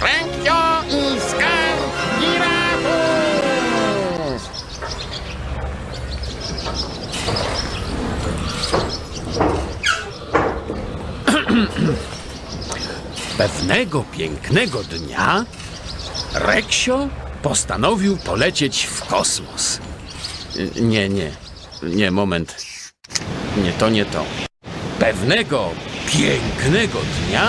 Rękio i! Pewnego pięknego dnia Reksio postanowił polecieć w kosmos. Nie, nie, nie, moment. Nie, to nie to. Pewnego pięknego dnia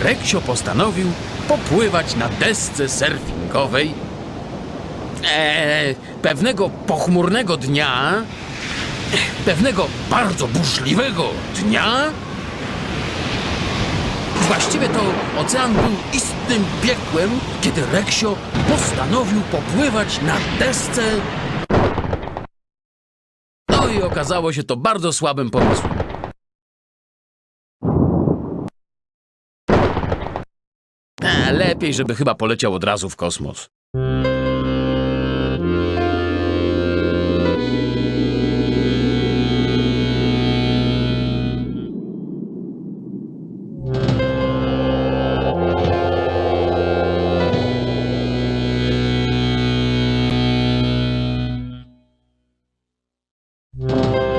Reksio postanowił popływać na desce surfingowej. Eee, pewnego pochmurnego dnia, pewnego bardzo burzliwego dnia Właściwie to ocean był istnym piekłem, kiedy Reksio postanowił popływać na desce. I okazało się to bardzo słabym pomysłem. E, lepiej, żeby chyba poleciał od razu w kosmos. Tej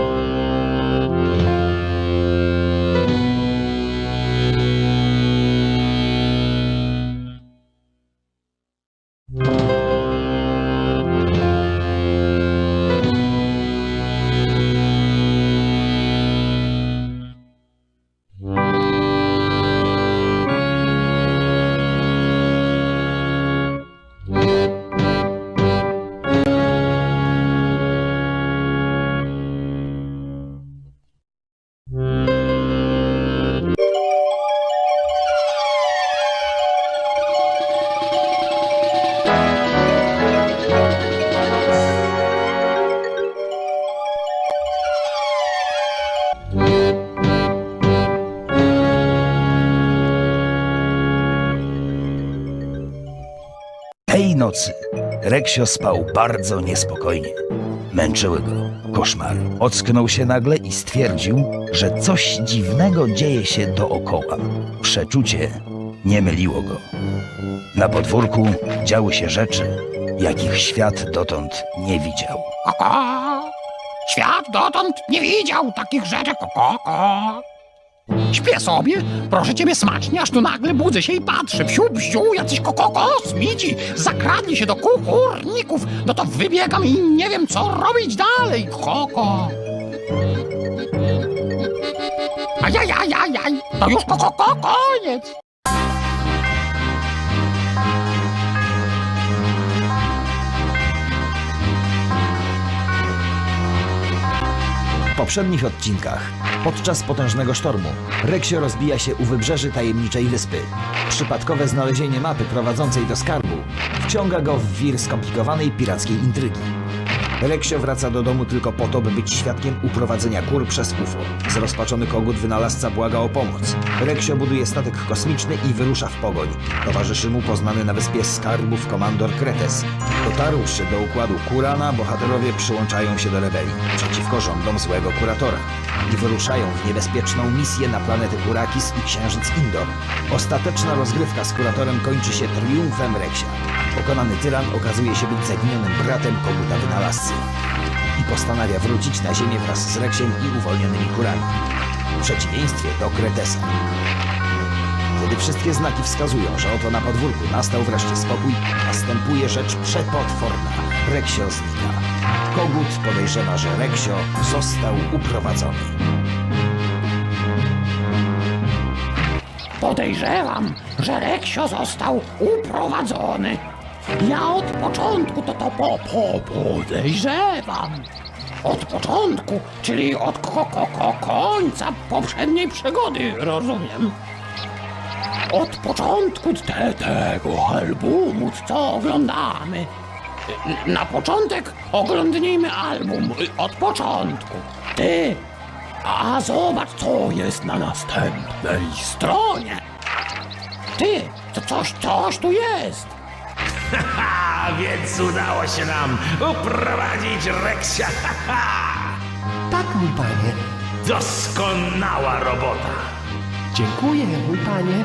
nocy Reksio spał bardzo niespokojnie. Męczyły go koszmary. Ocknął się nagle i stwierdził, że coś dziwnego dzieje się dookoła. Przeczucie nie myliło go. Na podwórku działy się rzeczy, jakich świat dotąd nie widział. Świat dotąd nie widział takich rzeczy, koko! Śpię sobie, proszę ciebie smacznie, aż tu nagle budzę się i patrzę. Wsiu, wsiu, jacyś koko kosmici zakradli się do kukurników. No to wybiegam i nie wiem, co robić dalej, koko. Ajajajajaj, to już koko, ko, koniec. Poprzednich odcinkach, podczas potężnego sztormu, Reksio rozbija się u wybrzeży tajemniczej wyspy. Przypadkowe znalezienie mapy prowadzącej do skarbu wciąga go w wir skomplikowanej pirackiej intrygi. Reksio wraca do domu tylko po to, by być świadkiem uprowadzenia kur przez UFO. Zrozpaczony kogut wynalazca błaga o pomoc. Reksio buduje statek kosmiczny i wyrusza w pogoń. Towarzyszy mu poznany na wyspie skarbów komandor Kretes. Dotarłszy do układu Kurana, bohaterowie przyłączają się do rebelii przeciwko rządom złego kuratora i wyruszają w niebezpieczną misję na planetę Kurakis i księżyc Indor. Ostateczna rozgrywka z kuratorem kończy się triumfem Reksia. Pokonany tyran okazuje się być zaginionym bratem koguta wynalazcy i postanawia wrócić na Ziemię wraz z Reksiem i uwolnionymi kurami. W przeciwieństwie do Kretesa. Kiedy wszystkie znaki wskazują, że oto na podwórku nastał wreszcie spokój, następuje rzecz przepotworna. Reksio znika. Kogut podejrzewa, że Reksio został uprowadzony. Podejrzewam, że Reksio został uprowadzony. Ja od początku to to po, po podejrzewam. Od początku, czyli od ko, ko, ko, końca poprzedniej przygody, rozumiem. Od początku te, tego albumu, co oglądamy. Na początek oglądnijmy album od początku. Ty, a zobacz, co jest na następnej stronie. Ty, coś, coś tu jest. A więc udało się nam uprowadzić Reksia. Tak, mój panie. Doskonała robota. Dziękuję, mój panie.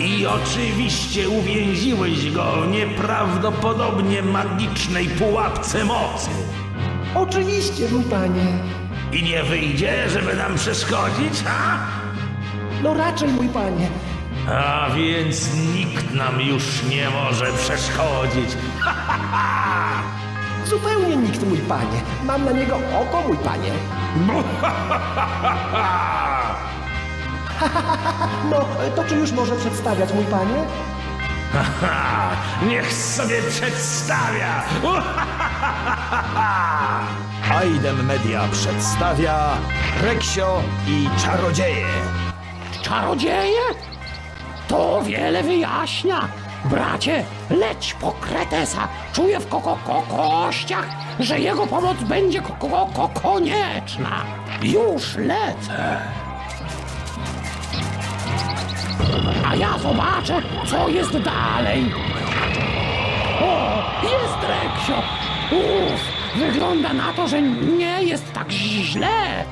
I oczywiście uwięziłeś go w nieprawdopodobnie magicznej pułapce mocy. Oczywiście, mój panie. I nie wyjdzie, żeby nam przeszkodzić, ha? No raczej, mój panie. A więc nikt nam już nie może przeszkodzić. Zupełnie nikt, mój panie. Mam na niego oko, mój panie. No, to czy już może przedstawiać, mój panie? Ha, niech sobie przedstawia. Aidem Media przedstawia Reksio i Czarodzieje. Czarodzieje? To wiele wyjaśnia. Bracie, leć po Kretesa. Czuję w koko ko kościach, że jego pomoc będzie ko ko ko konieczna. Już lecę. A ja zobaczę, co jest dalej. O, jest Reksio. Uff, wygląda na to, że nie jest tak źle.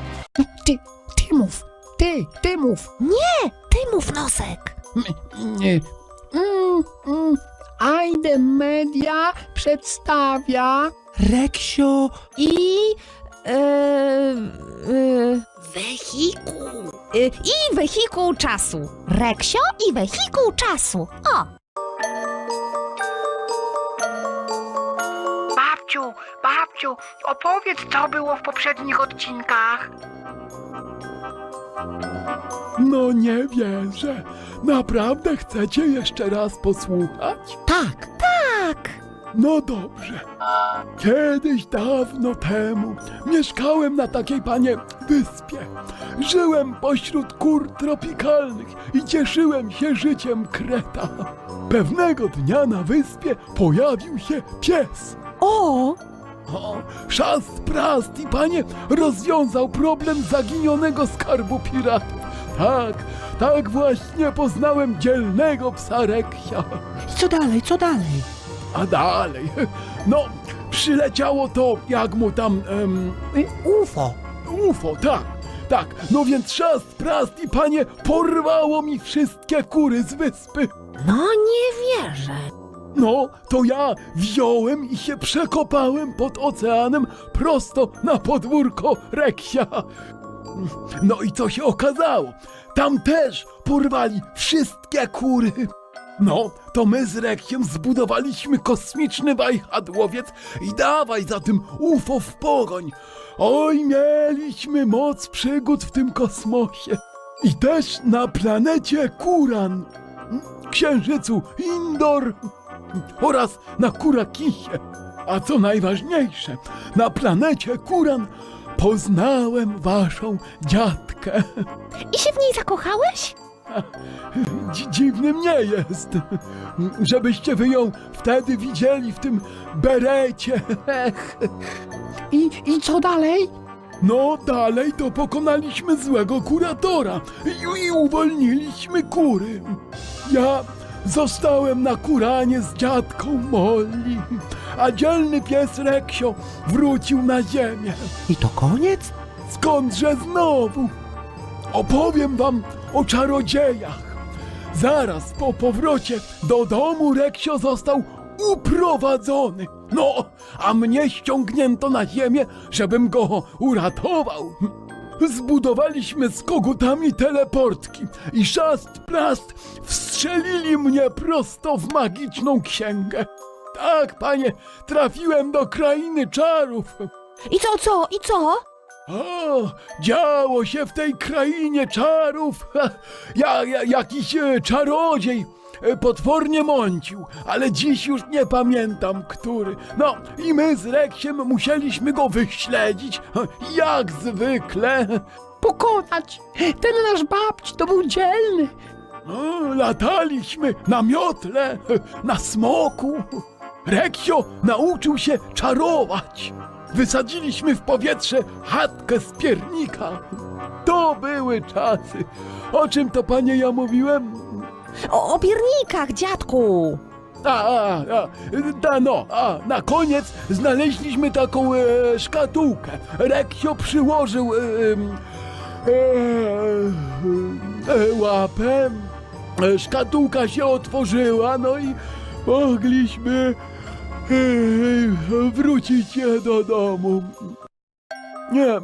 Ty, ty mów, ty, ty mów. Nie, ty mów nosek. Mm, mm, Aide Media przedstawia Reksio I... E, e, wehikuł. E, I wehikuł czasu. Reksio i wehikuł czasu. O! Babciu, babciu, opowiedz, co było w poprzednich odcinkach. No nie wierzę. Naprawdę chcecie jeszcze raz posłuchać? Tak, Tak. No dobrze. Kiedyś dawno temu mieszkałem na takiej panie wyspie. Żyłem pośród kur tropikalnych i cieszyłem się życiem kreta. Pewnego dnia na wyspie pojawił się pies. O! O, szast prast i panie rozwiązał problem zaginionego skarbu piratów. Tak, tak właśnie poznałem dzielnego psa Reksia. co dalej, co dalej? A dalej, no, przyleciało to, jak mu tam, em, UFO. UFO, tak, tak. No więc szast prast i panie porwało mi wszystkie kury z wyspy. No nie wierzę. No, to ja wziąłem i się przekopałem pod oceanem prosto na podwórko Reksia. No i co się okazało? Tam też porwali wszystkie kury. No, to my z Reksiem zbudowaliśmy kosmiczny wajchadłowiec i dawaj za tym UFO w pogoń. Oj, mieliśmy moc przygód w tym kosmosie. I też na planecie Kuran, Księżycu Indor oraz na Kurakisie. A co najważniejsze, na planecie Kuran poznałem waszą dziadkę. I się w niej zakochałeś? Dzi- dziwnym nie jest, żebyście wy ją wtedy widzieli w tym berecie. I, I co dalej? No dalej to pokonaliśmy złego kuratora i, i uwolniliśmy kury. Ja zostałem na kuranie z dziadką Molly, a dzielny pies Reksio wrócił na ziemię. I to koniec? Skądże znowu? Opowiem wam o czarodziejach. Zaraz po powrocie do domu Reksio został uprowadzony. No, a mnie ściągnięto na ziemię, żebym go uratował. Zbudowaliśmy z kogutami teleportki i szast plast wstrzelili mnie prosto w magiczną księgę. Tak, panie, trafiłem do krainy czarów. I co, co, i co? O, działo się w tej krainie czarów. Ha, Ja, ja, jakiś e, czarodziej e, potwornie mącił, ale dziś już nie pamiętam, który. No i my z Reksiem musieliśmy go wyśledzić, ha, jak zwykle. Pokonać! Ten nasz babci to był dzielny. O, lataliśmy na miotle, na smoku. Reksio nauczył się czarować. Wysadziliśmy w powietrze chatkę z piernika. To były czasy. O czym to panie ja mówiłem? O, o piernikach, dziadku. A, a, a, ta no, a na koniec znaleźliśmy taką e, szkatułkę. Reksio przyłożył e, e, e, łapę. E, Szkatułka się otworzyła, no i mogliśmy wrócić do domu. Nie, e,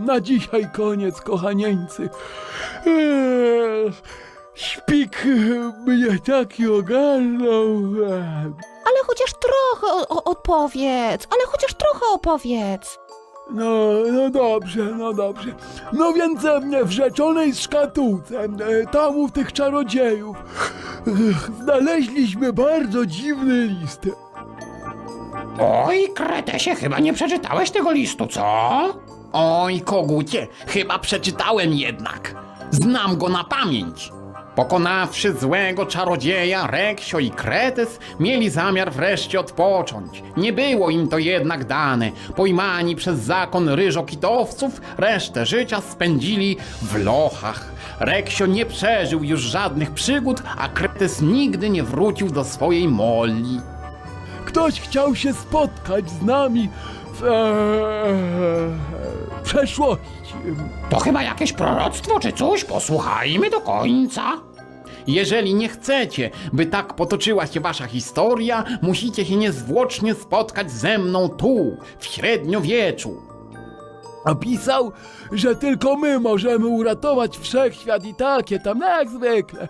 na dzisiaj koniec, kochanieńcy. E, Śpik mnie taki ogarnął. E, Ale chociaż trochę o, o, odpowiedz, ale chociaż trochę opowiedz. No, no dobrze, no dobrze. No więc e, w rzeczonej szkatułce, e, tam u tych czarodziejów, e, znaleźliśmy bardzo dziwny list. Oj, Kretesie, chyba nie przeczytałeś tego listu, co? Oj, kogucie, chyba przeczytałem jednak. Znam go na pamięć. Pokonawszy złego czarodzieja, Reksio i Kretes mieli zamiar wreszcie odpocząć. Nie było im to jednak dane. Pojmani przez zakon ryżokitowców, resztę życia spędzili w lochach. Reksio nie przeżył już żadnych przygód, a Kretes nigdy nie wrócił do swojej Molli. Ktoś chciał się spotkać z nami w e, przeszłości. To chyba jakieś proroctwo czy coś? Posłuchajmy do końca. Jeżeli nie chcecie, by tak potoczyła się wasza historia, musicie się niezwłocznie spotkać ze mną tu, w średniowieczu. A pisał, że tylko my możemy uratować wszechświat i takie tam, no jak zwykle.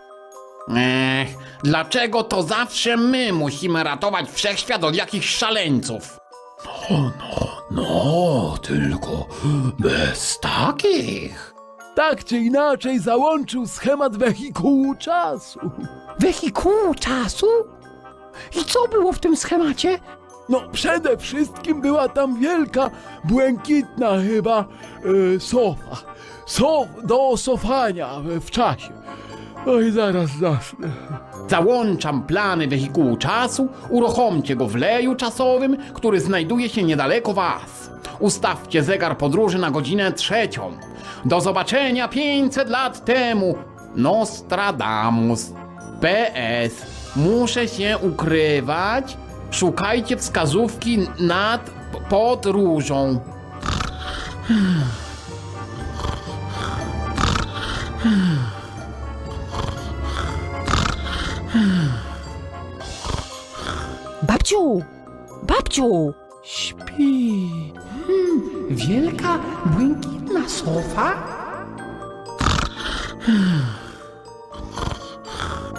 Ech, dlaczego to zawsze my musimy ratować wszechświat od jakichś szaleńców? No, tylko bez takich. Tak czy inaczej załączył schemat wehikułu czasu. Wehikułu czasu? I co było w tym schemacie? No przede wszystkim była tam wielka, błękitna chyba e, sofa. Sof do osofania w czasie. Oj, zaraz zasnę. Załączam plany wehikułu czasu, uruchomcie go w leju czasowym, który znajduje się niedaleko was. Ustawcie zegar podróży na godzinę trzecią. Do zobaczenia 500 lat temu. Nostradamus. PS. Muszę się ukrywać. Szukajcie wskazówki nad, pod różą. Babciu! Babciu! Śpi. Hmm, wielka, błękitna sofa?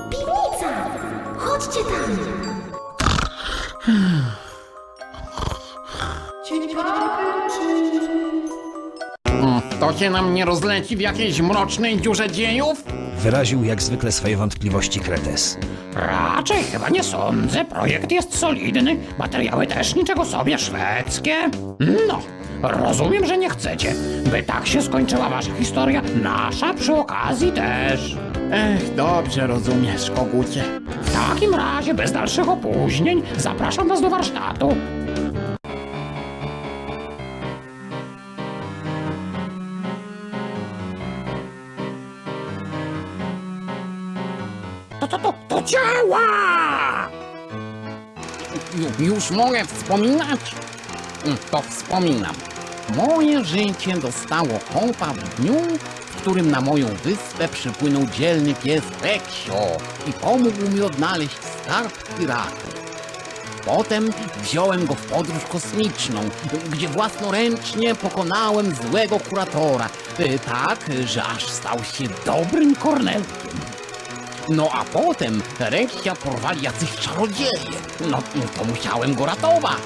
Piwnica! Chodźcie tam! Mm, To się nam nie rozleci w jakiejś mrocznej dziurze dziejów? Wyraził jak zwykle swoje wątpliwości Kretes. Raczej chyba nie sądzę. Projekt jest solidny, materiały też niczego sobie szwedzkie. No, rozumiem, że nie chcecie, by tak się skończyła wasza historia. Nasza przy okazji też. Ech, dobrze rozumiesz, kogucie. W takim razie, bez dalszych opóźnień, zapraszam was do warsztatu. Działa! Ju- Już mogę wspominać? Mm, To wspominam. Moje życie dostało kopa w dniu, w którym na moją wyspę przypłynął dzielny pies Reksio i pomógł mi odnaleźć skarb piratów. Potem wziąłem go w podróż kosmiczną, gdzie własnoręcznie pokonałem złego kuratora, y, tak, że aż stał się dobrym kornelkiem. No a potem Reksia porwali jacyś czarodzieje. No to musiałem go ratować.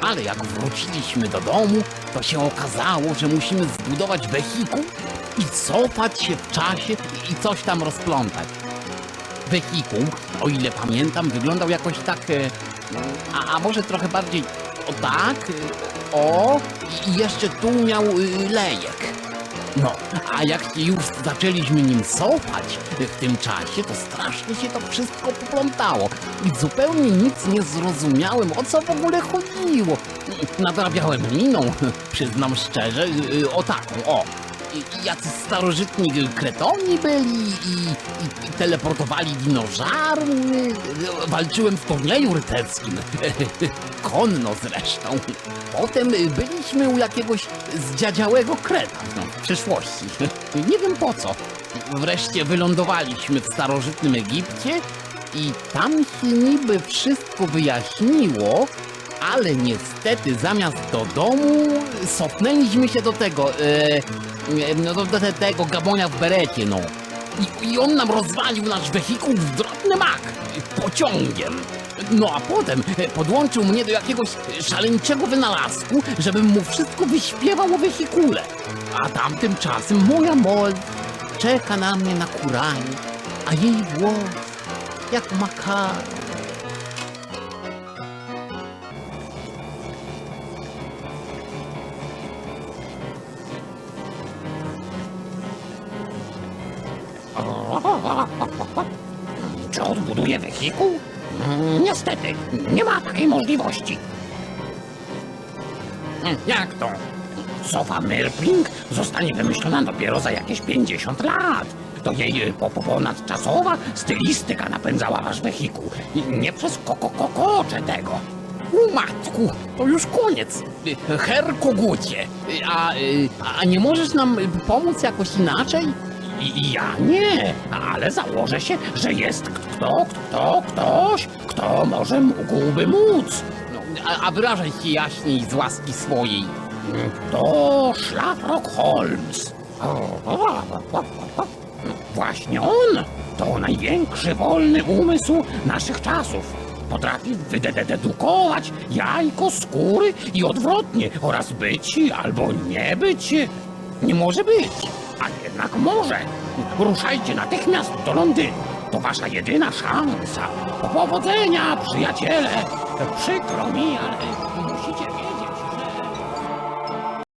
Ale jak wróciliśmy do domu, to się okazało, że musimy zbudować wehikuł i cofać się w czasie i coś tam rozplątać. Wehikuł, o ile pamiętam, wyglądał jakoś tak... e, A, a może trochę bardziej... O tak? e, O! I jeszcze tu miał y, lejek. No, a jak już zaczęliśmy nim cofać w tym czasie, to strasznie się to wszystko poplątało. I zupełnie nic nie zrozumiałem, o co w ogóle chodziło. Nadrabiałem miną, przyznam szczerze, y, o taką, o. i- jacy starożytni kretoni byli i, i, i teleportowali dinożarły. Walczyłem w turnieju rycerskim. Konno zresztą. Potem byliśmy u jakiegoś zdziadziałego kreta no, w przyszłości. Nie wiem po co. Wreszcie wylądowaliśmy w starożytnym Egipcie i tam się niby wszystko wyjaśniło, ale niestety zamiast do domu cofnęliśmy się do tego, e, no tego gamonia w berecie, no. I, I on nam rozwalił nasz wehikuł w drobny mak, pociągiem. No a potem e, podłączył mnie do jakiegoś szaleńczego wynalazku, żebym mu wszystko wyśpiewał o wehikule. A tamtym czasem moja mol czeka na mnie na kuranie, a jej włos jak makaron. Mm, Niestety, nie ma takiej możliwości. Mm, Jak to? Sofa Merpling zostanie wymyślona dopiero za jakieś 50 lat. To jej po, po, ponadczasowa stylistyka napędzała wasz wehikuł. Nie przez koko kokocze tego. U matku, to już koniec. Herr Kogucie, a, a nie możesz nam pomóc jakoś inaczej? Ja nie, ale założę się, że jest kto, kto, ktoś, kto może mógłby móc. No, a, a wyrażaj się jaśniej z łaski swojej. To Szlafrok Holmes. Właśnie on to największy wolny umysł naszych czasów. Potrafi wydedukować jajko, skóry i odwrotnie oraz być albo nie być. Nie może być, a jednak może. Ruszajcie natychmiast do Londynu. To wasza jedyna szansa. Powodzenia, przyjaciele. Przykro mi, ale